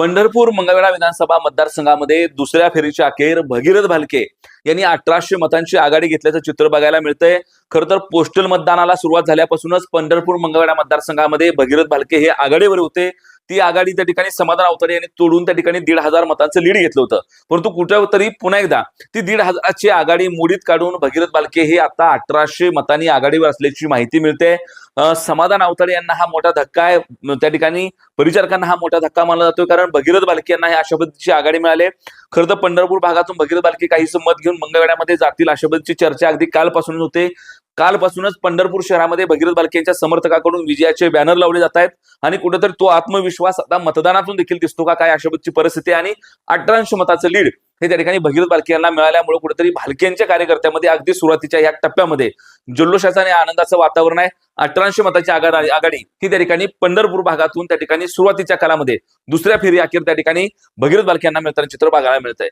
पंढरपूर मंगळवेढा विधानसभा मतदारसंघामध्ये दुसऱ्या फेरीच्या अखेर भगीरथ भालके यांनी अठराशे मतांची आघाडी घेतल्याचं चित्र बघायला मिळतंय. खरं तर पोस्टल मतदानाला सुरुवात झाल्यापासूनच पंढरपूर मंगळवेढा मतदारसंघामध्ये भगीरथ भालके हे आघाडीवर होते. ती आघाडी त्या ठिकाणी समाधान अवतारी यांनी तोडून त्या ठिकाणी दीड हजार मतांचं लीड घेतलं होतं. परंतु कुठं तरी पुन्हा एकदा ती दीड हजाराची आघाडी मोडीत काढून भगीरथ बालके हे आता अठराशे मतांनी आघाडीवर असल्याची माहिती मिळते. समाधान अवतारे यांना हा मोठा धक्का आहे. त्या ठिकाणी परिचारकांना हा मोठा धक्का मानला जातोय कारण भगीरथ बालके यांना हे अशा पद्धतीची आघाडी मिळाले. खरं तर पंढरपूर भागातून भगीरथ बालके काहीसं मत घेऊन मंगळवेढ्यामध्ये जातील अशा पद्धतीची चर्चा अगदी कालपासूनच होते. कालपासूनच पंढरपूर शहरामध्ये भगीरथ बालकेंच्या समर्थकाकडून विजयाचे बॅनर लावले जात आहेत. आणि कुठेतरी तो आत्मविश्वास आता मतदानातून देखील दिसतो का? काय अशा परिस्थिती आणि अठराशे मताचं लीड हे त्या ठिकाणी भगीरथ बालके यांना मिळाल्यामुळे कुठेतरी भालकेंच्या कार्यकर्त्यामध्ये अगदी सुरुवातीच्या या टप्प्यामध्ये जल्लोषाचं आणि आनंदाचं वातावरण आहे. अठराशे मताची आघाडी आघाडी ही त्या ठिकाणी पंढरपूर भागातून त्या ठिकाणी सुरुवातीच्या काळामध्ये दुसऱ्या फेरी अखेर त्या ठिकाणी भगीरथ बालके यांना मिळताना चित्र बघायला मिळत आहे